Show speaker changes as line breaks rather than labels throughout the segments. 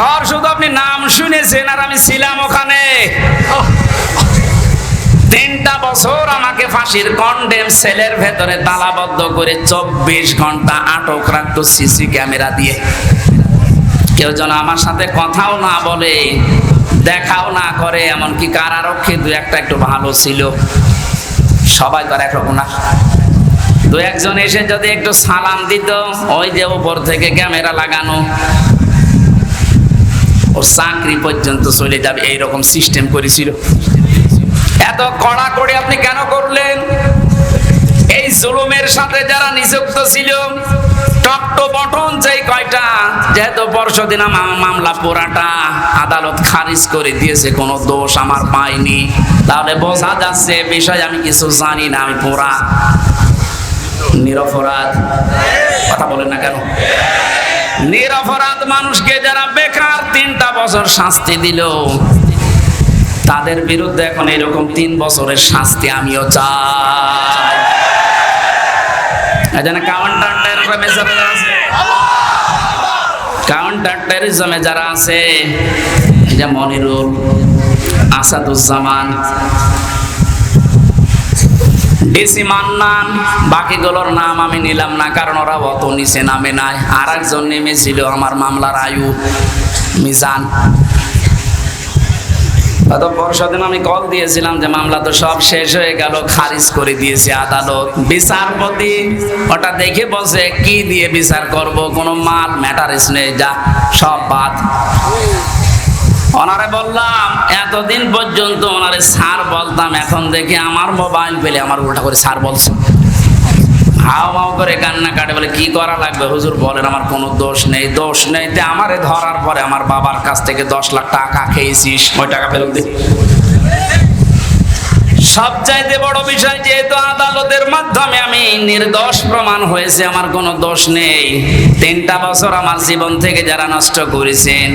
ঘর, শুধু আপনি নাম শুনেছেন আর আমি ছিলাম ওখানে। তিনটা বছর আমাকে ফাঁসির কন্ডেম সেলের ভেতরে তালাবদ্ধ করে চব্বিশ ঘণ্টা আটক রাখতো সিসি ক্যামেরা দিয়ে। কেউ যেন আমার সাথে কথাও না বলে, দেখাও না করে, এমনকি কারারক্ষী দু একটা একটু ভালো ছিল। সবাই আর একরকম না। দু একজন এসে যদি একটু সালাম দিত, ওই যে উপর থেকে ক্যামেরা লাগানো। ওর চাকরি পর্যন্ত চলে যাবে, এইরকম সিস্টেম করেছিল। এত কড়া করে আপনি কেন করলেন? এই জুলুমের সাথে যারা নিযুক্ত ছিল, টকটো বটন যেই কয়টা? যেহেতু পরশুদিন মামলা পুরাটা আদালত খারিজ করে দিয়েছে, কোনো দোষ আমার পাইনি। তাহলে বোঝা যাচ্ছে বিষয় আমি কিছু জানি না, আমি পুরা নিরপরাধ। কথা বলেন না কেন? নিরপরাধ মানুষকে যারা বেকার তিনটা বছর শাস্তি দিল। তাদের বিরুদ্ধে এখন এরকম তিন বছরের শাস্তি আমিও চাই। এখানে কাউন্টার টেরোরিজমে যারা আছে কাউন্টার টেরোরিজমে যারা আছে যে মনিরুল আসাদুজ্জামান ডিসি মান্নান, বাকিগুলোর নাম আমি নিলাম না, কারণ ওরা অত নিচে নামে নাই। আর একজন নেমেছিল আমার মামলার আয়ু, মিজান। গত পরশুদিন আমি কল দিয়েছিলাম যে মামলা তো সব শেষ হয়ে গেল, খারিজ করে দিয়েছে আদালত। বিচারপতি ওটা দেখে বসে কি দিয়ে বিচার করব? কোনো মাল ম্যাটারিস নেই, যা, সব বাদ। ওনারে বললাম, এতদিন পর্যন্ত ওনারে সার বলতাম, এখন দেখি আমার মোবাইল পেলে আমার উল্টা করে সার বলছে। হাও মাও করে কান্না কাটে, বলে, কি করা লাগবে হুজুর, বলেন, আমার কোনো দোষ নেই দোষ নেই। তে আমারে ধরার পরে আমার বাবার কাছ থেকে দশ লাখ টাকা খেয়েছিস, ওই টাকা ফেরত দে। সবচাইতে বড় বিষয় যেহেতু আদালতের মাধ্যমে আমি নির্দোষ প্রমাণ হয়েছে, আমার কোনো দোষ নেই। তিনটা বছর আমার জীবন থেকে যারা নষ্ট করেছেন,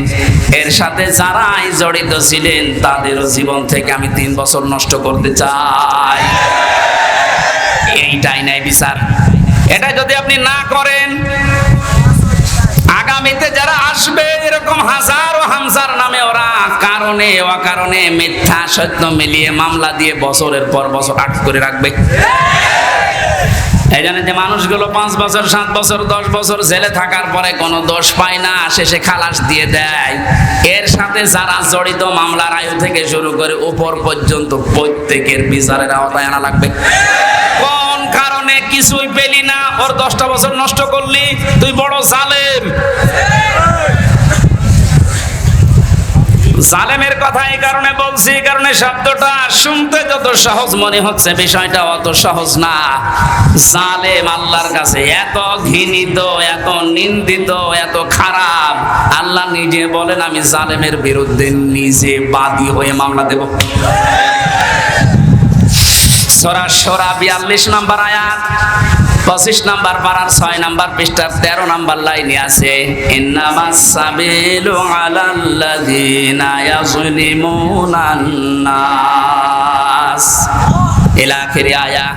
এর সাথে যারাই জড়িত ছিলেন তাদেরও জীবন থেকে আমি তিন বছর নষ্ট করতে চাই। এইটাই নাই বিচার। এটা যদি আপনি না করেন আগামীতে যারা আসবে, এরকম হাজার ও হামসার নামে ওরা কারণে, অকারণে মিথ্যা, সত্য মিলিয়ে মামলা দিয়ে বছরের পর বছর আটক করে রাখবে। এই যে মানুষগুলো পাঁচ বছর, সাত বছর, দশ বছর জেলে থাকার পরে কোনো দোষ পায় না শেষে খালাস দিয়ে দেয়। এর সাথে যারা জড়িত মামলার আয়ু থেকে শুরু করে উপর পর্যন্ত প্রত্যেকের বিচারের আওতায় আনা লাগবে। কারণে কিছুই পেলি না। ওর দশটা বছর নষ্ট করলি। তুই বড় জালেম। জালেমের কথা এই কারণে বলছি, এই কারণে শব্দটা শুনতে যত সহজ মনে হচ্ছে, বিষয়টা অত সহজ না। জালেম আল্লাহর কাছে এত ঘৃণিত, এত নিন্দিত, এত খারাপ। আল্লাহ নিজে বলেন, আমি জালেমের বিরুদ্ধে নিজে বাদী হয়ে মামলা দেব। সরা সরা বিয়াল্লিশ নাম্বার আয়াত, পঁচিশ নাম্বার পাড়ার ছয় নাম্বার পৃষ্ঠার তেরো নাম্বার লাইনে আছে আখিরি আয়া।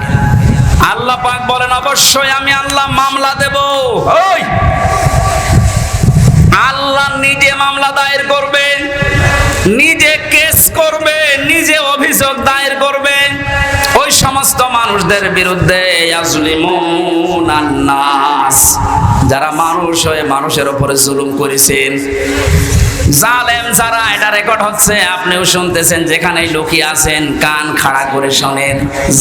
আল্লাহ পাক বলেন, অবশ্যই আমি আল্লাহ মামলা দেব। ওই! আল্লাহ নিজে মামলা দায়ের করবেন, নিজে কেস করবে নিজে অভিযোগ দায়ের সমস্ত মানুষদের বিরুদ্ধে যারা মানুষ হয়ে মানুষের উপরে জুলুম করেছেন। জালেম যারা, এটা রেকর্ড হচ্ছে, আপনিও শুনতেছেন, যেখানেই লুকিয়ে আছেন, কান খাড়া করে শোনেন।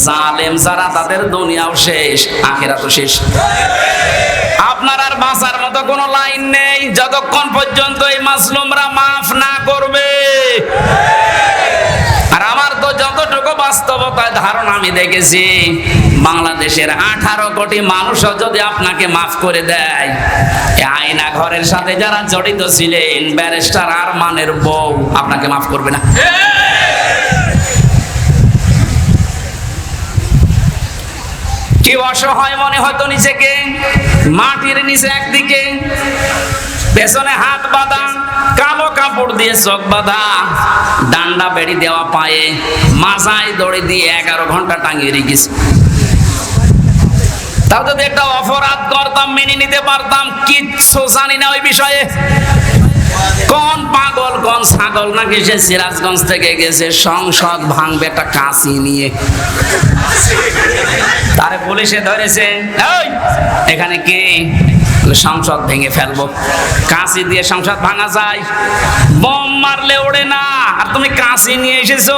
জালেম যারা, তাদের দুনিয়াও শেষ আখেরা তো শেষ। আপনার আর বাঁচার মতো কোনো লাইন নেই। যতক্ষণ পর্যন্ত এই মাসলুমরা মাফ না করবে আর আমার তো যতটুকু বাস্তবতায় ধারণা আমি দেখেছি। বাংলাদেশের আঠারো কোটি মানুষও যদি আপনাকে মাফ করে দেয় আয়না ঘরের সাথে যারা জড়িত ছিলেন, ব্যারিস্টার আর মানের বউ আপনাকে মাফ করবে না। কি অসহায় মনে হয়তো নিজেকে, মাটির নিচে একদিকে, পেছনে হাত বাঁধা, কালো কাপড় দিয়ে চোখ বাঁধা, ডান্ডা বেড়ি দেওয়া পায়ে মাথায় দড়ি দিয়ে এগারো ঘণ্টা টাঙিয়ে রেখেছি। তাও যদি একটা অপরাধ করতাম, মেনে নিতে পারতাম, কিচ্ছু জানি না ওই বিষয়ে। কোন পাগল, কোন ছাগল নাকি সে সিরাজগঞ্জ থেকে গেছে? সংসদ ভাঙবে একটা কাঁচি নিয়ে। তারে পুলিশে ধরেছে। এখানে কে? সংসদ ভেঙে ফেলব। কাঁচি দিয়ে সংসদ ভাঙা যায়। বোম মারলে ওড়ে না। আর তুমি কাঁচি নিয়ে এসেছ?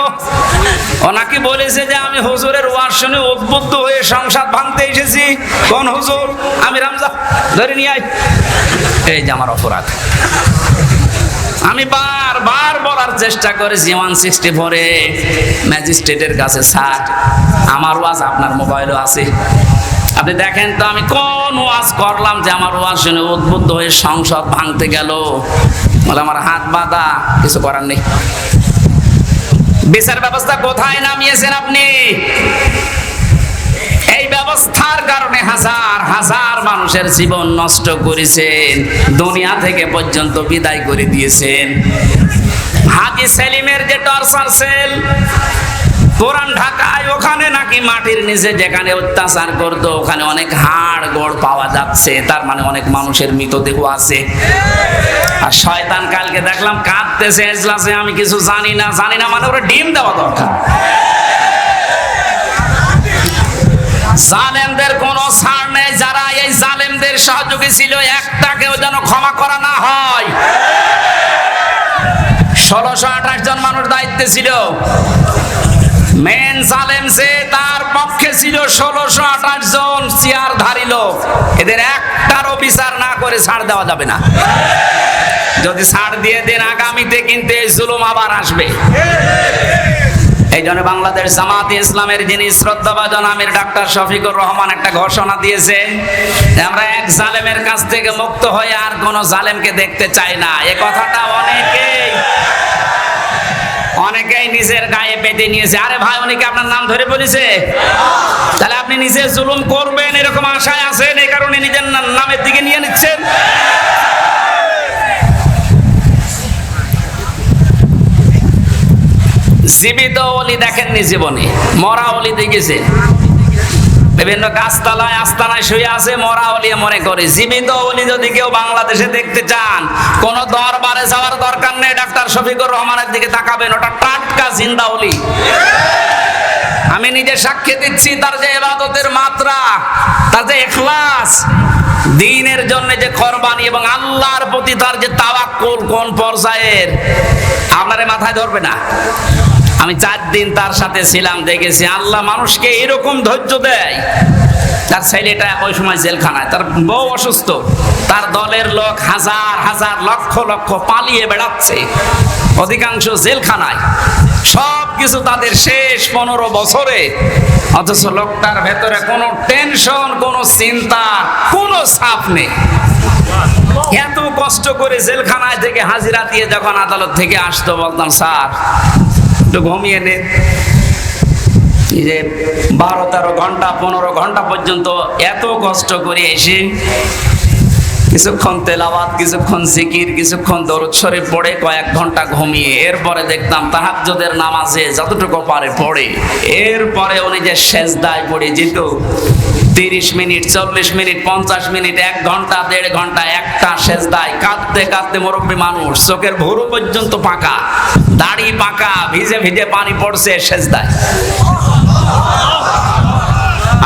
ওনাকে বলেছে যে, আমি হুজুরের ওয়াজ শুনে উদ্বুদ্ধ হয়ে সংসদ ভাঙতে এসেছি। কোন হুজুর? আমি রামজা, ধরে নিয়ে আয়। এই যে আমার অপরাধ। আমি বারবার বলার চেষ্টা করেছি ওয়ান সিক্সটি ফোরে ম্যাজিস্ট্রেটের কাছে, স্যার, আমার ওয়াজ আপনার মোবাইলও আছে। আপনি দেখেন তো, আমি কোন ওয়াজ করলাম যে আমার ওয়াজ শুনে উদ্বুদ্ধ হয়ে সংসদ ভাঙতে গেল। বলে, আমার হাত বাঁধা, কিছু করার নেই। বিচার ব্যবস্থা কোথায় নামিয়েছেন আপনি? ব্যবস্থার কারণে হাজার হাজার মানুষের জীবন নষ্ট করেছেন। দুনিয়া থেকে পর্যন্ত বিদায় করে দিয়েছেন। হাজি সেলিমের যে টর্চার সেল পুরান ঢাকায়, ওখানে নাকি মাটির নিচে যেখানে অত্যাচার করতো, ওখানে অনেক হাড় গোড় পাওয়া যাচ্ছে, তার মানে অনেক মানুষের মৃতদেহ আছে। আর শয়তান কালকে দেখলাম কাঁদতেছে, এজলাসে, আমি কিছু জানি না জানি না মানে ওরা ডিম দেওয়া দরকার। জালেমদের কোনো ছাড় নেই, যারা এই জালেমদের সহযোগী ছিল, একটাকেও যেন ক্ষমা করা না হয়। ষোলোশো আঠাশ জন মানুষ দায়িত্বে ছিল। মেন জালেম সে তার পক্ষে ছিল ষোলোশো আঠাশ জন চেয়ার ধারী লোক। এদের একটারও বিচার না করে ছাড় দেওয়া যাবে না। যদি ছাড় দিয়ে দেন, আগামীতে কিন্তু এই জুলুম আবার আসবে। এই জন্য বাংলাদেশ জামাতে ইসলামের যিনি শ্রদ্ধাভাজন আমির ডাক্তার শফিকুর রহমান একটা ঘোষণা দিয়েছেন আমরা এক জালেমের কাছ থেকে মুক্ত হয়ে আর কোন জালেমকে দেখতে চাই না। এ কথাটা অনেকেই অনেকেই নিজের গায়ে পেতে নিয়েছে। আরে ভাই অনেকে আপনার নাম ধরে বলেছে? তাহলে আপনি নিজে জুলুম করবেন, এরকম আশায় আছেন? এই কারণে নিজের নামের দিকে নিয়ে নিচ্ছেন? জীবিত অলি দেখেননি জীবনে, মরা অলি দেখেছে। বিভিন্ন গাছতলায়, আস্তানায় শুয়ে আছে, মরা অলি মনে করে। জীবিত অলি যদি কেউ বাংলাদেশে দেখতে চান, কোন দরবারে যাওয়ার দরকার নেই, ডাক্তার শফিকুর রহমানের দিকে তাকাবেন, ওটা টাটকা জিন্দা অলি। আমি নিজে সাক্ষী দিচ্ছি, তার যে এবাদতের মাত্রা, তার যে এখলাস, দিনের জন্য যে কোরবানি এবং আল্লাহর প্রতি তার যে তাওয়াক্কুল কোন পর্যায়ের, আপনারে মাথায় ধরবে না। আমি চার দিন তার সাথে ছিলাম, দেখেছি আল্লাহ মানুষকে এরকম ধৈর্য দেয়। তার ছেলেটা ওই সময় জেলখানায়, তার বউ অসুস্থ। তার দলের লোক হাজার হাজার, লক্ষ লক্ষ পালিয়ে বেড়াচ্ছে। অধিকাংশ জেলখানায়। সব কিছু তাদের শেষ পনেরো বছরে। অথচ লোকটার ভেতরে কোনো টেনশন, কোনো চিন্তা, কোনো সাপ নেই। এত কষ্ট করে জেলখানায় থেকে হাজিরা দিয়ে যখন আদালত থেকে আসতো, বলতাম, স্যার একটু ঘুমিয়ে নে। যে বারো, তেরো ঘণ্টা, পনেরো ঘণ্টা পর্যন্ত এত কষ্ট করে এসে কিছুক্ষণ তেলাবাদ কিছুক্ষণ জিকির, কিছুক্ষণ দরুদ শরীফ পড়ে কয়েক ঘণ্টা ঘুমিয়ে, এরপরে দেখতাম তাহাজ্জুদের নামাজে যতটুকু পারে পড়ে। এরপরে উনি যে সেজদায় পড়ে যেত তিরিশ মিনিট, চল্লিশ মিনিট, পঞ্চাশ মিনিট, এক ঘণ্টা, দেড় ঘণ্টা, একটা সেজদায় কাঁদতে কাঁদতে মুরব্বী মানুষ চোখের ভুরু পর্যন্ত পাকা, দাড়ি পাকা, ভিজে ভিজে পানি পড়ছে সেজদায়।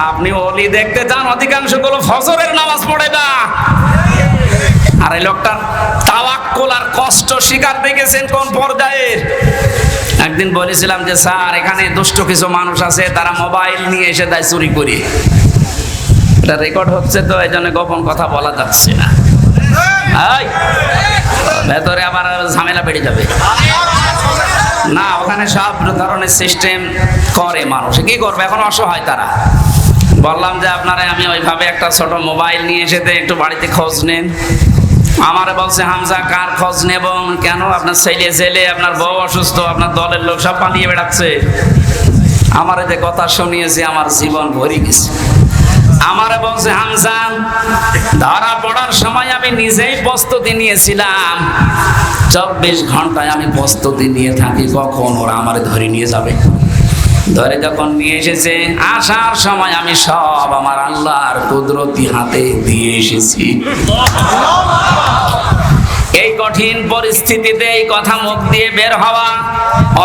আপনি অলি দেখতে চান, অধিকাংশগুলো ফজরের নামাজ পড়ে না। আর এই লোকটার তাওয়াক্কুল আর কষ্ট শিকার দেখেছেন কোন পর্যায়ের একদিন বলেছিলাম যে, স্যার, এখানে দুষ্ট কিছু মানুষ আছে, তারা মোবাইল নিয়ে এসে দেয় চুরি করি। এটা রেকর্ড হচ্ছে তো এই জন্য গোপন কথা বলা যাচ্ছে না। ভেতরে আবার ঝামেলা বেড়ে যাবে। না, ওখানে সব ধরনের সিস্টেম করে মানুষ। কি করবে? এখন অসহায় তারা। বললাম যে আপনারা, আমি ওইভাবে একটা ছোট মোবাইল নিয়ে এসে একটু বাড়িতে খোঁজ নেন। আমার বলছে, হামজা, কার খোঁজ নেব? কেন? আপনার ছেলে ছেলে, আপনার বউ অসুস্থ, আপনার দলের লোক সব পালিয়ে বেড়াচ্ছে। আমার যে কথা শুনিয়েছে, আমার জীবন ভরে গেছে। আমারে বলছে হামজা, ধরা পড়ার সময় আমি নিজেই প্রস্তুতি নিয়েছিলাম। চব্বিশ ঘন্টায় আমি প্রস্তুতি নিয়ে থাকি, কখন ওরা আমার ধরে নিয়ে যাবে? ধরে যখন নিয়ে এসেছে, আসার সময় আমি সব আমার আল্লাহর কুদরতি হাতে দিয়ে এসেছি। এই কঠিন পরিস্থিতিতে এই কথা মুখ দিয়ে বের হওয়া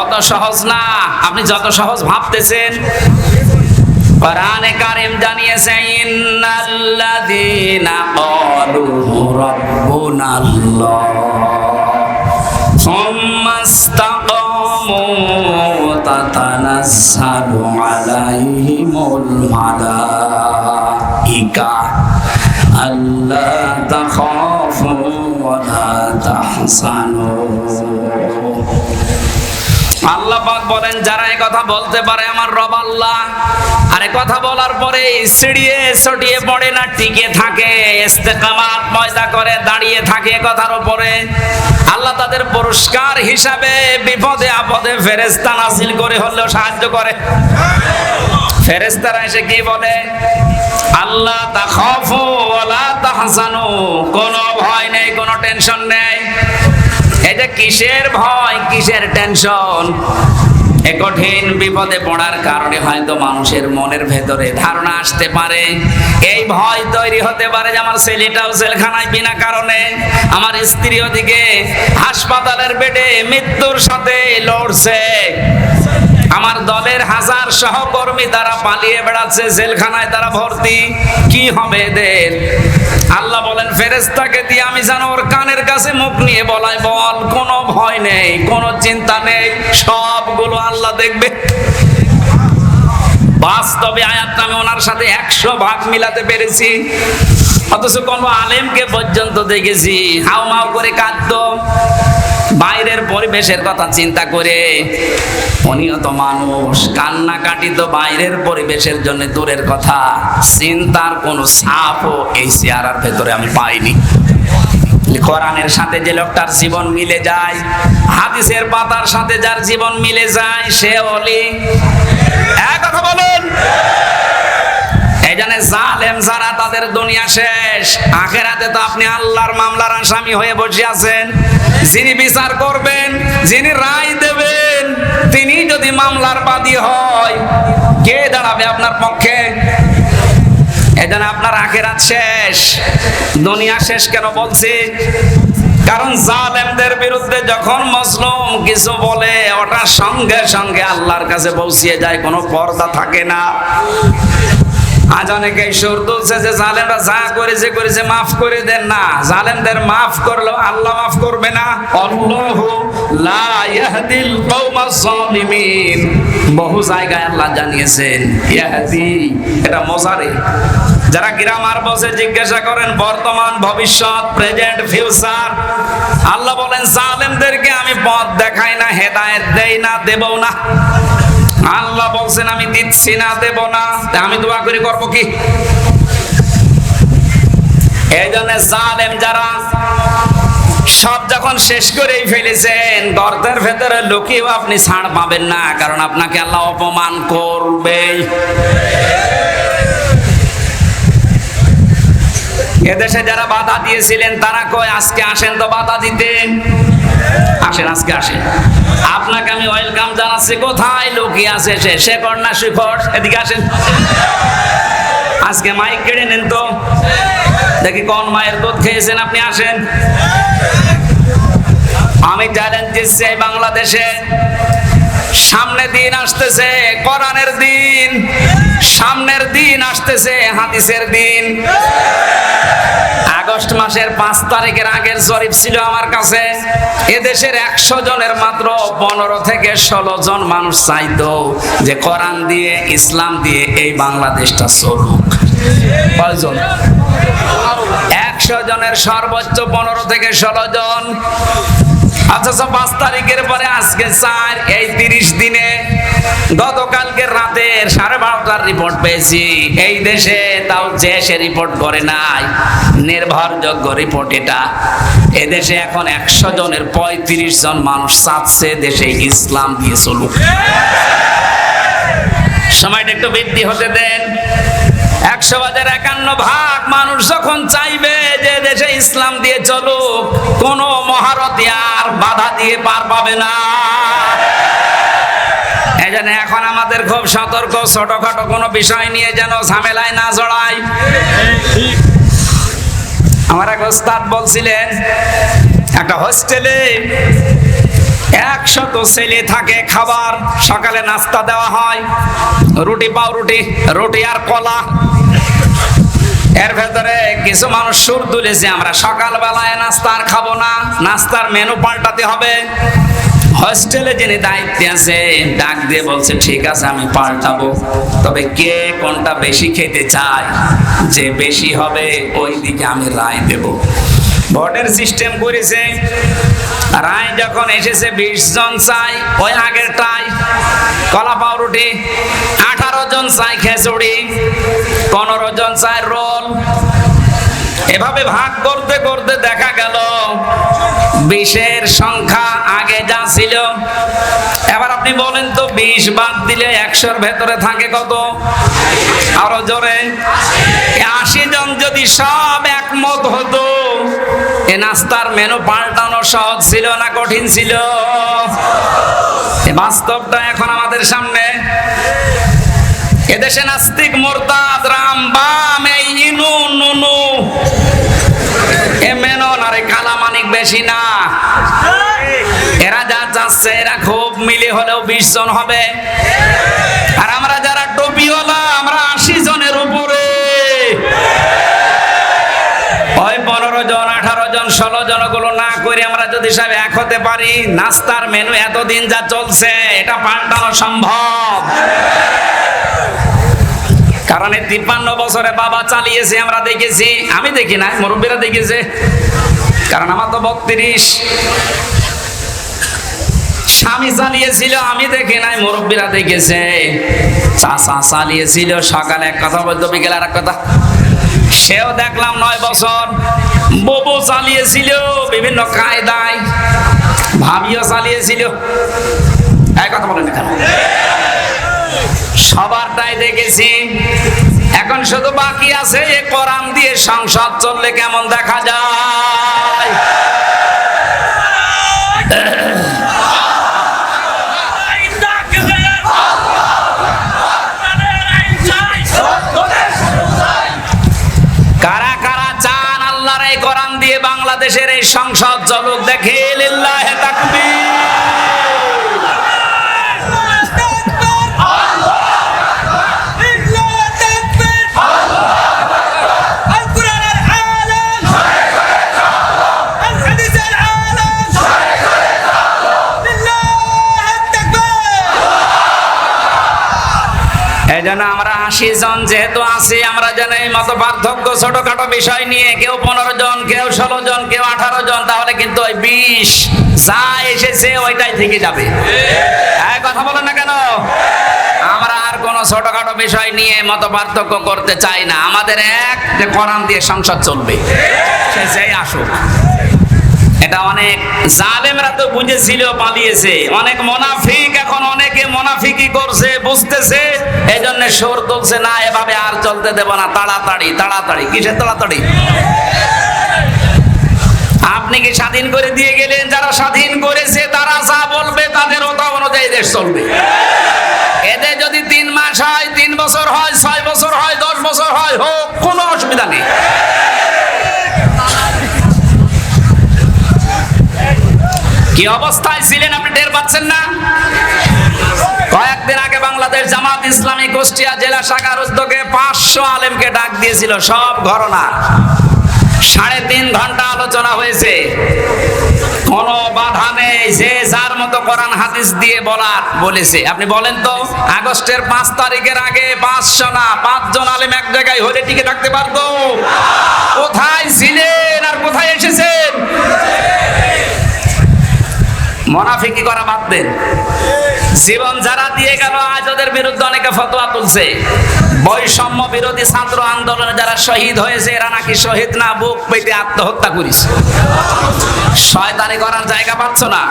অত সহজ না। আপনি যত সহজ ভাবতেছেন কোরআনে কারিম জানিয়েছে, ইন্নাল্লাযীনা ক্বালু রাব্বুনাল্লাহ সুম্মা ইসতাকামু তাতানাজ্জালু আলাইহিমুল মালাইকা আল্লা তাখাফু ওয়া লা তাহজানু যারা কথা বলতে পারে আমার রব আল্লাহ। আর কথা বলার পরে সিঁড়িয়ে ছটিয়ে পড়ে না, টিকে থাকে, ইস্তেকামাত ময়দা করে দাঁড়িয়ে থাকে কথার উপরে। আল্লাহ তাদের পুরস্কার হিসাবে বিপদে আপদে ফেরেস্তা নাসিল করে হলেও সাহায্য করে। ফেরেস্তারা এসে কি বলে? আল্লাহ তাখাফু ওয়ালা তাহজানু। কোনো ভয় নেই, কোনো টেনশন নেই। এটা কিসের ভয়, কিসের টেনশন? কঠিন বিপদে পড়ার কারণে হয়তো মানুষের মনের ভেতরে ধারণা আসতে পারে। এই ভয় তৈরি হতে পারে যে আমার ছেলেটাও জেলখানায় বিনা কারণে আমার স্ত্রী ওদিকে হাসপাতালের বেডে মৃত্যুর সাথে লড়ছে। আমার দলের হাজার সহকর্মী তারা পালিয়ে বেড়াচ্ছে, জেলখানায় তারা ভর্তি। কি হবে এদের? আল্লাহ বলেন ফেরেস্তাকে দিয়ে আমি যেন ওর কানের কাছে মুখ নিয়ে বলাই বল, কোনো ভয় নেই, কোনো চিন্তা নেই, সবগুলো আল্লাহ দেখবে। বাস্তবে আয়াতটা আমি ওনার সাথে একশো ভাগ মিলাতে পেরেছি। অথচ কোন আলেমকে পর্যন্ত দেখেছি হাউ মাউ করে কাঁদতো। বাইরের পরিবেশের কথা চিন্তা করে অনিয়ত মানুষ, কান্নাকাটি তো বাইরের পরিবেশের জন্য দূরের কথা। চিন্তার কোনো ছাপও এই চেয়ারার ভেতরে আমি পাইনি। কোরআনের সাথে যে লোকটার জীবন মিলে যায়, হাদিসের পাতার সাথে যার জীবন মিলে যায়, সে অলি। এক কথা বলুন। জন্য জালেম যারা তাদের দুনিয়া শেষ। আখেরাতে তো আপনি আল্লাহর মামলার আসামি হয়ে বসে আছেন। যিনি বিচার করবেন, যিনি রায় দেবেন, তিনি যদি মামলার বাদী হয়, কে দাঁড়াবে আপনার পক্ষে? এজন্য আপনার আখেরাত শেষ। দুনিয়া শেষ কেন বলছি? কারণ জালেমদের বিরুদ্ধে যখন মজলুম কিছু বলে ওটা সঙ্গে সঙ্গে আল্লাহর কাছে পৌঁছিয়ে যায়, কোনো পর্দা থাকে না। আজ অনেকে সুর তুলছে যে জালেমরা যা করেছে করেছে, মাফ করে দেন না। জালেমদের মাফ করল, আল্লাহ মাফ করবে না। আল্লাহু লা ইয়াহদিল কওমাজ জালিমিন বহু জায়গায় আল্লাহ জানিয়েছেন, ইয়াহদি, এটা মজারে। যারা গ্রামার বসে জিজ্ঞাসা করেন, বর্তমান, ভবিষ্যৎ, প্রেজেন্ট, ফিউচার, আল্লাহ বলেন, জালেমদেরকে আমি পথ দেখাই না, হেদায়েত দেই না দেবও না। আল্লাহ বলছেন, আমি দিচ্ছি না, দেব না। আমি দোয়া করে, করব কি? এই জন্য জালেম যারা সব যখন শেষ করেই ফেলেছেন গর্তের ভেতরে লুকিয়েও আপনি ছাড় পাবেন না, কারণ আপনাকে আল্লাহ অপমান করবে এদেশে যারা বাধা দিয়েছিলেন, তারা কয়, আজকে আসেন তো বাধা দিতেন আসেন, আজকে আসেন। আপনাকে আমি ওয়েলকাম জানাচ্ছি। কোথায়? লুকিয়ে আছে সে। শেখর না শিখর এদিকে আসেন। আজকে মাইক কেড়ে নেন তো। দেখি কোন মায়ের দুধ খেয়েছেন, আপনি আসেন। আমি চ্যালেঞ্জ দিচ্ছি বাংলাদেশে। সামনে দিন আসতেছে কোরআনের দিন। সামনের দিন আসতেছে হাদিসের দিন। আগস্ট মাসের পাঁচ তারিখের আগের জরিপ ছিল আমার কাছে। এদেশের একশো জনের মাত্র পনেরো থেকে ষোলো জন মানুষ চাইতো যে কোরআন দিয়ে, ইসলাম দিয়ে এই বাংলাদেশটা চলুক। কয়জন? একশো জনের সর্বোচ্চ পনেরো থেকে ষোলো জন। অথচ পাঁচ তারিখের পরে আজকে চার এই তিরিশ দিনে গতকালকে রাতের সাড়ে বারোটার রিপোর্ট পেয়েছি। এই দেশে তাও যে সে রিপোর্ট করে নাই, নির্ভরযোগ্য রিপোর্ট এটা। এদেশে এখন একশো জনের পঁয়ত্রিশ জন মানুষ চাচ্ছে দেশে ইসলাম দিয়ে চলুক। সময়টা একটু বৃদ্ধি হতে দেন। একশো বাজার একান্ন ভাগ মানুষ যখন চাইবে যে দেশে ইসলাম দিয়ে চলুক, কোন মহারথী আর বাধা দিয়ে পার পাবে না। এই জন্য এখন আমাদের খুব সতর্ক, ছোটখাটো কোনো বিষয় নিয়ে যেন ঝামেলায় না জড়াই। আমার এক ওস্তাদ বলছিলেন, একটা হোস্টেলে একশত ছেলে থাকে খাবার, সকালে নাস্তা দেওয়া হয়। রুটি পাউরুটি, রুটি আর কলা। এর ভেতরে কিছু মানুষ সুর তুলেছে, আমরা সকালবেলায় নাস্তা আর খাব না, নাস্তার মেনু পাল্টাতে হবে। হোস্টেলে যিনি দায়িত্বে আছে, ডাক দিয়ে বলছে, ঠিক আছে, আমি পাল্টাবো। তবে কে কোনটা বেশি খেতে চায়, যে বেশি হবে ওই দিকে আমি রায় দেব। ভোটের সিস্টেম করেছে রায় যখন এসেছে বিশ জন চাই, ওই আগেরটাই। কলা পাউরুটি, আঠারো জন চাই খেচুড়ি, পনেরো জন চাই রোল। এভাবে ভাগ করতে করতে দেখা গেল, বিশের সংখ্যা আগে যা ছিল। এবার আপনি বলেন তো, বিশ বাদ দিলে একশোর ভেতরে থাকে কত? আরও জোরে। আশি জন যদি সব একমত হতো এ নাস্তার মেনু পাল্টানো সহজ ছিল না, কঠিন ছিল? বাস্তবটা এখন আমাদের সামনে। এদেশে নাস্তিক মোরতাদ, রাম, বাম, এই ইনু, নুনু। এ মেনন আরে কালামানিক বেশি না। এরা যা চাচ্ছে, এরা খুব মিলে হলেও বিশ জন হবে। আঠারো জন ষোলো জনগুলো না করে আমরা যদি সব এক হতে পারি, নাস্তার মেনু এতদিন যা চলছে, এটা পাল্টানো সম্ভব। কারণ এই তিপ্পান্ন বছরে বাবা চালিয়েছে, আমরা দেখেছি। আমি দেখি না, মুরব্বীরা দেখেছে। কারণ আমার তো বত্রিশ। স্বামী চালিয়েছিল, আমি দেখি নাই, মুরব্বীরা দেখেছে। চাষা চালিয়েছিল, সকালে এক কথা বলতো, বিকেল আর এক কথা। সেও দেখলাম নয় বছর। ববু চালিয়েছিল বিভিন্ন কায়দায়, ভাবিও চালিয়েছিল। এক কথা বলেন সবারটাই দেখেছি। এখন শুধু বাকি আছে এ কোরআন দিয়ে সংসদ চললে কেমন দেখা যায় কারা কারা চান আল্লাহর এই কোরআন দিয়ে বাংলাদেশের এই সংসদ চলুক দেখে লিল্লাহে এই জন্য আমরা আশি জন যেহেতু আছি, আমরা যেন এই মতো পার্থক্য ছোটখাটো বিষয় নিয়ে কেউ পনেরো জন, কেউ ষোলো জন, কেউ আঠারো জন, তাহলে কিন্তু ওই বিশ যা এসেছে ওইটাই থেকে যাবে। হ্যাঁ কথা বলেন না কেন? আমরা আর কোনো ছোটখাটো বিষয় নিয়ে মত পার্থক্য করতে চাই না। আমাদের এক যে কোরআন দিয়ে সংসদ চলবে, সে যেই আসুক। এটা অনেক জালেমরা তো বুঝেছিল, পালিয়েছে। অনেক মোনাফিক এখন অনেকে মোনাফিকি করছে, বুঝতেছে। এই জন্য সোর তুলছে, না, এভাবে আর চলতে দেব না, তাড়াতাড়ি তাড়াতাড়ি, কিসের তাড়াতাড়ি? আপনি কি স্বাধীন করে দিয়ে গেলেন? যারা স্বাধীন করেছে, তারা যা বলবে তাদের ওটা অনুযায়ী দেশ চলবে। এদের যদি তিন মাস হয়, তিন বছর হয় ছয় বছর হয় দশ বছর হয় হোক কোনো অসুবিধা নেই কি অবস্থায় ছিলেন আপনি টের পাচ্ছেন না? কয়েকদিন আগে বাংলাদেশ জামাত ইসলামী কুষ্টিয়া জেলা শাখার উদ্যোগে পাঁচশো আলেমকে ডাক দিয়েছিল, সব ঘটনা সাড়ে তিন ঘণ্টা আলোচনা হয়েছে। কোনো বাধা নেই, যে যার মতো কোরআন হাদিস দিয়ে বলার বলেছে। আপনি বলেন তো, আগস্টের পাঁচ তারিখের আগে পাঁচশো না, পাঁচজন আলেম এক জায়গায় হলে টিকে থাকতে পারতো? কোথায় ছিলেন আর কোথায় এসেছেন? মনাফিকি করা বাদ দেন। জীবন যারা দিয়ে গেল, আজ ওদের বিরুদ্ধে অনেকে ফতোয়া তুলছে। বৈষম্য বিরোধী ছাত্র আন্দোলনে যারা শহীদ হয়েছে, এরা নাকি শহীদ না, বুক পেতে আত্মহত্যা করেছে শয়তানি করার জায়গা পাচ্ছ না।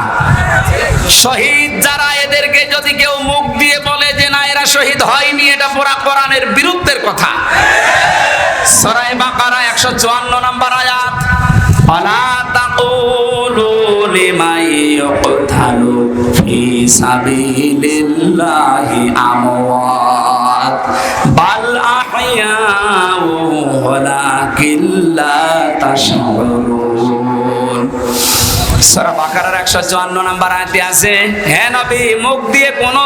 শহীদ যারা, এদেরকে যদি কেউ মুখ দিয়ে বলে যে, না, এরা শহীদ হয়নি, এটা পুরা কোরআনের বিরুদ্ধের কথা। সরাই বাকারা একশো চুয়ান্ন নম্বর আয়াত। অনার لمن يقتل في سبيل الله أموات بل أحياء ولكن لا تشعرون সূরা বাকারার 154 নাম্বার আয়াতে আছে মুখ দিয়ে কোনো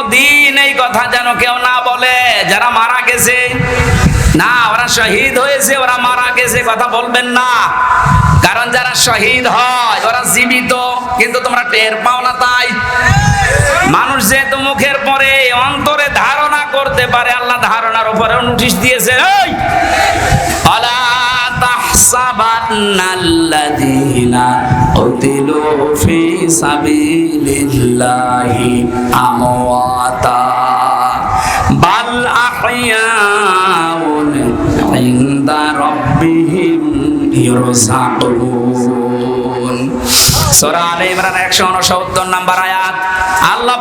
কথা যেন কেউ না বলে। যারা মারা গেছে, না, ওরা শহীদ হয়েছে, ওরা মারা গেছে, কথা বলবেন না। কারণ যারা শহীদ হয়, ওরা জীবিত, কিন্তু তোমরা টের পাও না তাই। মানুষ যেহেতু মুখের পরে অন্তরে ধারণা করতে পারে, আল্লাহ ধারণার উপরে নোটিশ দিয়েছে। তাহসাবান্নাল্লাযীনা কুতিলু ফি সাবিলিল্লাহি আমওয়াতা। বাল আহইয়াউন ইনদা রাব্বিহিম ইরযাকুন সূরা আলে ইমরান 169 নাম্বার আয়াত। আল্লাহ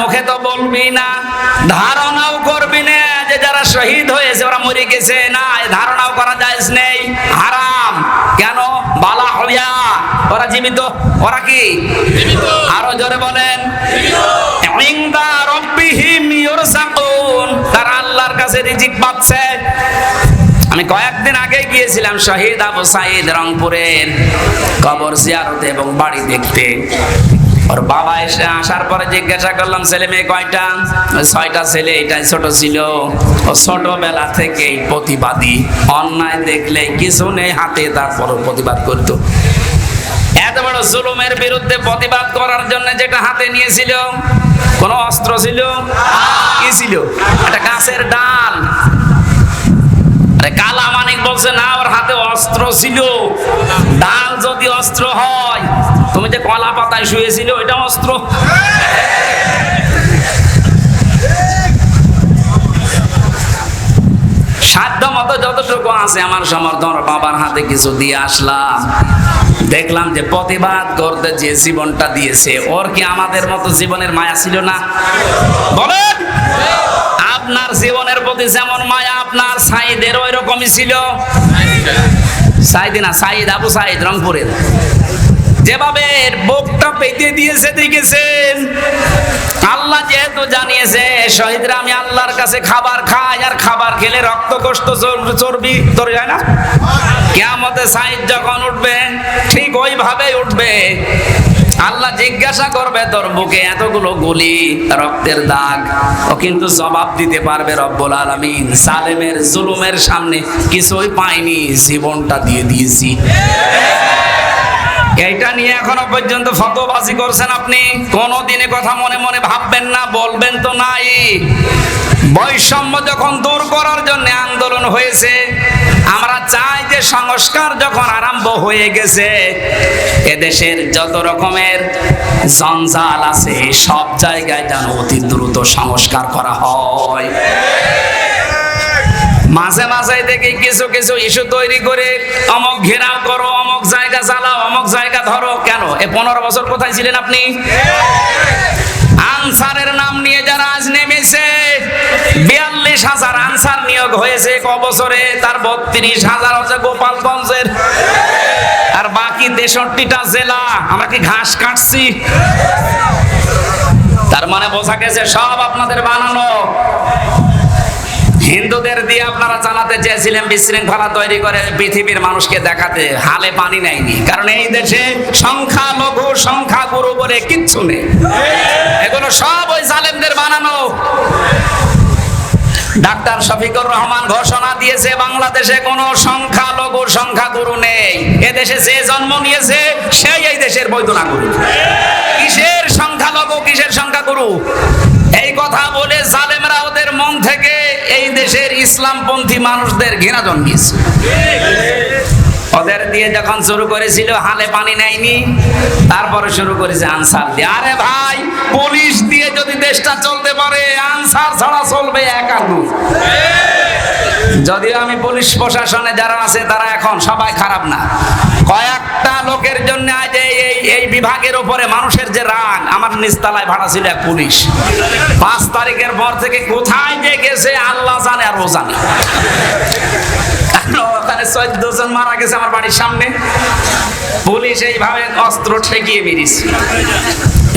মুখে তো বলবি না, ধারণাও করবি না যে যারা শহীদ হয়েছে, ওরা মরে গেছে। না ধারণাও করা যায় নেই। হইয়া ওরা জীবিত। ওরা কি? আরও জোরে বলেন। তারা আল্লাহর কাছে রিজিক পাচ্ছে। আমি কয়েকদিন আগে গিয়েছিলাম শহীদ আবু সাইদ রংপুরের কবর জিয়ারতে এবং বাড়ি দেখতে। ওর বাবা এসে আসার পরে জিজ্ঞাসা করলাম ছেলে মেয়ে কয়টা? ছয়টা ছেলে এটাই ছোট ছিল। ও ছোটবেলা থেকেই প্রতিবাদী। অন্যায় দেখলে কিছু নেই হাতে তারপর প্রতিবাদ করতো। জুলুমের বিরুদ্ধে প্রতিবাদ করার জন্য যেটা হাতে নিয়েছিল, কোন অস্ত্র ছিল? কি ছিল? একটা গাছের ডাল। কালা মানিক বলছে, না, ওর হাতে অস্ত্র ছিল। ডাল যদি অস্ত্র হয়, তুমি যে কলা পাতায় শুয়েছিল, ওইটা অস্ত্র? সাধ্য মতো যতটুকু আছে, আমার সমর্থন, বাবার হাতে কিছু দিয়ে আসলাম। দেখলাম যে প্রতিবাদ করতে যে জীবনটা দিয়েছে, ওর কি আমাদের মতো জীবনের মায়া ছিল না? বলেন, আপনার জীবনের প্রতি যেমন মায়া, আপনার সাইদের ওই রকমই ছিল। সাইদি না সাইদ, আবু সাইদ, রংপুরের। যেভাবে বুকটা পেতে দিয়েছে, দেখেছেন? আল্লাহ যেহেতু জানিয়েছে, শহীদরা, আমি আল্লাহর কাছে খাবার খাই, আর খাবার খেলে রক্ত কষ্ট চর্বি, তোর যায় না? কেয়ামতে সাইজ যখন উঠবে, ঠিক ওইভাবেই উঠবে। আল্লাহ জিজ্ঞাসা করবে, তোর বুকে এতগুলো গুলি, রক্তের দাগ, ও কিন্তু জবাব দিতে পারবে রব্বুল আলামিন। সালেমের জুলুমের সামনে কিছুই পাইনি, জীবনটা দিয়ে দিয়েছি। এইটা নিয়ে এখনও পর্যন্ত ফতোবাজি করছেন আপনি। কোন দিনে কথা মনে মনে ভাববেন না, বলবেন তো নাই। বৈষম্য যখন দূর করার জন্য আন্দোলন হয়েছে আমরা চাই যে সংস্কার যখন আরম্ভ হয়ে গেছে এদেশের যত রকমের জঞ্জাল আছে সব জায়গায় যেন অতি দ্রুত সংস্কার করা হয়। মাঝে মাঝে দেখি কিছু কিছু ইস্যু তৈরি করে অমক ঘেরাও করো অমক জায়গা চালাও অমক জায়গা ধরো। কেন? এ পনেরো বছর কোথায় ছিলেন আপনি? আনসারের নাম নিয়ে যারা আজ নেমেছে। বিয়াল্লিশ হাজার আনসার নিয়োগ হয়েছে ক বছরে, তার বত্রিশ হাজার হচ্ছে গোপালগঞ্জের। আর বাকি তেষট্টিটা জেলা, আমরা কি ঘাস কাটছি? তার মানে বোঝা গেছে সব আপনাদের বানানো। হিন্দুদের দিয়ে আপনারা চালাতে চেয়েছিলেন, বিশৃঙ্খলা তৈরি করে পৃথিবীর মানুষকে দেখাতে। হালে পানি নেয়নি, কারণ এই দেশে সংখ্যা লঘু, সংখ্যা গুরু বলে কিচ্ছু নেই। এগুলো সব ওই জালেমদের বানানো। ডাক্তার শফিকুর রহমান ঘোষণা দিয়েছে, বাংলাদেশে কোনো সংখ্যা লঘু সংখ্যা গুরু নেই। এদেশে যে জন্ম নিয়েছে, সেই এই দেশের বৈধ নাগরিক। কিসের সংখ্যা লঘু, কিসের সংখ্যা গুরু? এই কথা বলে জালেমরা ওদের মন থেকে এই দেশের ইসলামপন্থী মানুষদের ঘৃণা জন্মিয়েছে। ওদের দিয়ে যখন শুরু করেছিল, হালে পানি নেয়নি, তারপরে শুরু করেছে আনসার দিয়ে। আরে ভাই, পুলিশ দিয়ে যদি দেশটা চলতে পারে, আনসার ছাড়া চলবে একা। যদিও আমি পুলিশ প্রশাসনে যারা আছে, তারা এখন সবাই খারাপ না। কয়েকটা লোকের জন্য আজ এই, এই- বিভাগের উপরে মানুষের যে রাগ, আমার নিচতলায় ভাড়া ছিল এক পুলিশ। পাঁচ তারিখের পর থেকে কোথায় যে গেছে, আল্লাহ জানে আর ও জানে। ওখানে চোদ্দ জন মারা গেছে আমার বাড়ির সামনে। পুলিশ এইভাবে অস্ত্র ঠেকিয়ে বেরিয়েছে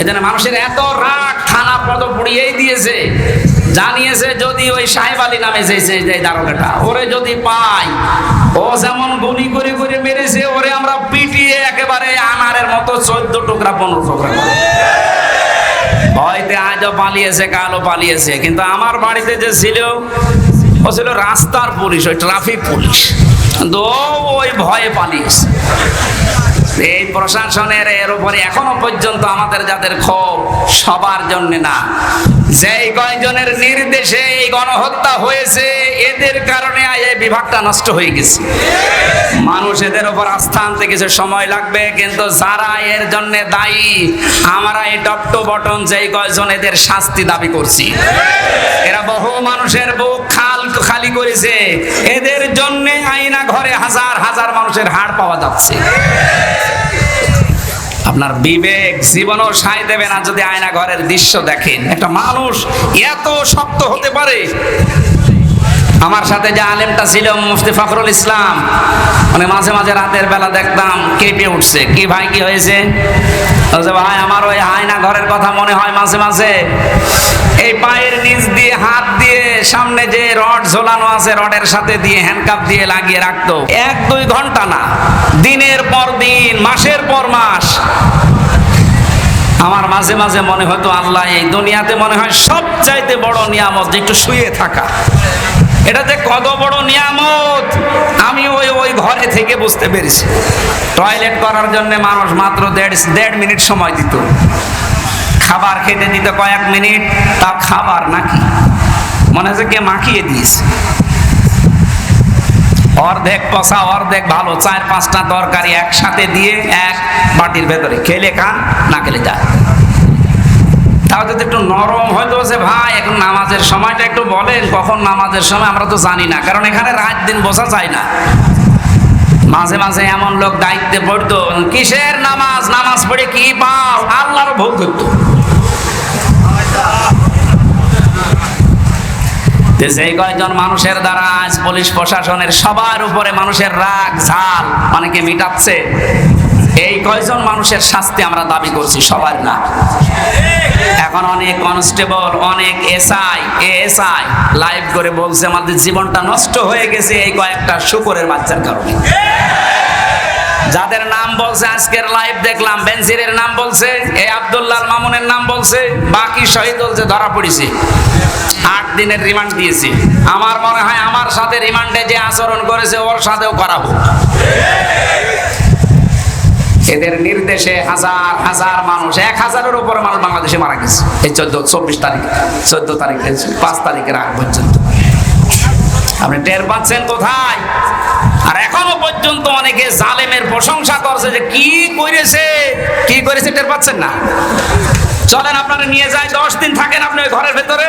এজন্য মানুষের এত রাগ, থানা পদ পুড়িয়েই দিয়েছে। জানিয়েছে যদি ওই সাহেব আলী নামে যে যে যে দারোগাটা ওরে যদি পাই ও যেমন গুলি করে করে মেরেছে, ওরে আমরা পিটিয়ে একেবারে আনারের মতো চোদ্দ টুকরা, পনেরো টুকরা করে। হয়তো আজও পালিয়েছে, কালও পালিয়েছে। কিন্তু আমার বাড়িতে যে ছিল, ও ছিল রাস্তার পুলিশ, ওই ট্রাফিক পুলিশ। ওই ভয়ে পালিয়েছে। এই প্রশাসনের এর উপরে এখনও পর্যন্ত আমাদের যাদের ক্ষোভ, সবার জন্য না। যেই কয়জনের নির্দেশে এই গণহত্যা হয়েছে, এদের কারণে এই বিভাগটা নষ্ট হয়ে গেছে। মানুষ এদের উপর আস্থা আনতে কিছু সময় লাগবে, কিন্তু যারা এর জন্য দায়ী, আমরা এই টপ টু বটন যেই কয়জন এদের শাস্তি দাবি করছি। এরা বহু মানুষের বুক খাল খালি করেছে। এদের জন্য আইনা ঘরে হাজার হাজার মানুষের হাড় পাওয়া যাচ্ছে। আপনার বিবেক জীবনও সায় দেবে না যদি আয়না ঘরের দৃশ্য দেখেন। একটা মানুষ এত শক্ত হতে পারে। আমার সাথে যে আলেমটা ছিল, মুফতি ফখরুল ইসলাম মানে মাঝে মাঝে রাতের বেলা দেখতাম কেঁপে উঠছে। কি ভাই, কি হয়েছে? ভাই, আমার ওই আয়না ঘরের কথা মনে হয় মাঝে মাঝে। এই পায়ের নিচ দিয়ে, হাত দিয়ে, সামনে যে রড ঝোলানো আছে, রডের সাথে দিয়ে হ্যান্ডকাপ দিয়ে লাগিয়ে রাখতো। এক, দুই ঘণ্টা না, দিনের পর দিন, মাসের পর মাস। আমার মাঝে মাঝে মনে হতো, আল্লাহ, এই দুনিয়াতে মনে হয় সবচাইতে বড় নিয়ামত যে একটু শুয়ে থাকা। এটা যে কত বড় নিয়ামত? আমি ওই ওই ঘরে থেকে বুঝতে পেরেছি। টয়লেট করার জন্য মানুষ মাত্র দেড় দেড় মিনিট সময় দিত। খাবার খেতে দিত কয়েক মিনিট, তা খাবার নাকি? মনে হচ্ছে কে মাখিয়ে দিয়েছে। অর্ধেক কষা, অর্ধেক ভালো, চার পাঁচটা তরকারি একসাথে দিয়ে এক বাটির ভেতরে। খেলে খান, না খেলে যায়। তাও যদি একটু নরম হয়তো সে ভাই, এখন নামাজের সময়টা একটু বলেন, কখন নামাজের সময় আমরা তো জানি না, কারণ এখানে রাত দিন বোঝা যায় না। মাঝে মাঝে এমন লোক দায়িত্বে পড়তো, কিসের নামাজ নামাজ পড়ে কি পাও? আল্লাহর ভোগ করতো। যে যেই কয়জন মানুষের দ্বারা পুলিশ প্রশাসনের সবার উপরে মানুষের রাগ, ঝাল, অনেকে মিটাচ্ছে। এই কয়জন মানুষের শাস্তি আমরা দাবি করছি? সবার না। এখন অনেক কনস্টেবল, অনেক এসআই, এএসআই লাইভ করে বলছে, আমাদের জীবনটা নষ্ট হয়ে গেছে এই কয়েকটা শুকরের বাচ্চার কারণে। যাদের নাম বলছে, আজকের লাইভ দেখলাম, বেনজিরের নাম বলছে এই আব্দুল্লাহ মামুনের নাম বলছে, বাকি শহীদ বলছে, ধরা পড়েছে। আট দিনের রিমান্ড দিয়েছি। আমার মনে হয় আমার সাথে রিমান্ডে যে আচরণ করেছে, ওর সাথেও করাবো এদের নির্দেশে হাজার হাজার মানুষ, এক হাজারের উপরে মানুষ বাংলাদেশে মারা গেছে। এই চোদ্দ, চব্বিশ তারিখ, চোদ্দ তারিখ পাঁচ তারিখের আগ পর্যন্ত। আপনি টের পাচ্ছেন কোথায়? আর এখনও পর্যন্ত অনেকে জালেমের প্রশংসা করছে যে কি করেছে? কি করেছে টের পাচ্ছেন না? চলেন আপনারা নিয়ে যায় দশ দিন থাকেন আপনি ওই ঘরের ভেতরে।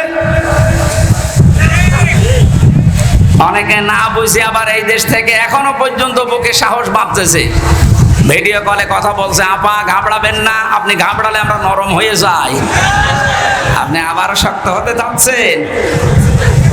অনেকে না বুঝে আবার এই দেশ থেকে এখনও পর্যন্ত বুকে সাহস বাঁধতেছে। ভিডিও কলে কথা বলছে, আপা, ঘাবড়াবেন না, আপনি ঘাবড়ালে আমরা নরম হয়ে যাই। আপনি আবার শক্ত হতে চাচ্ছেন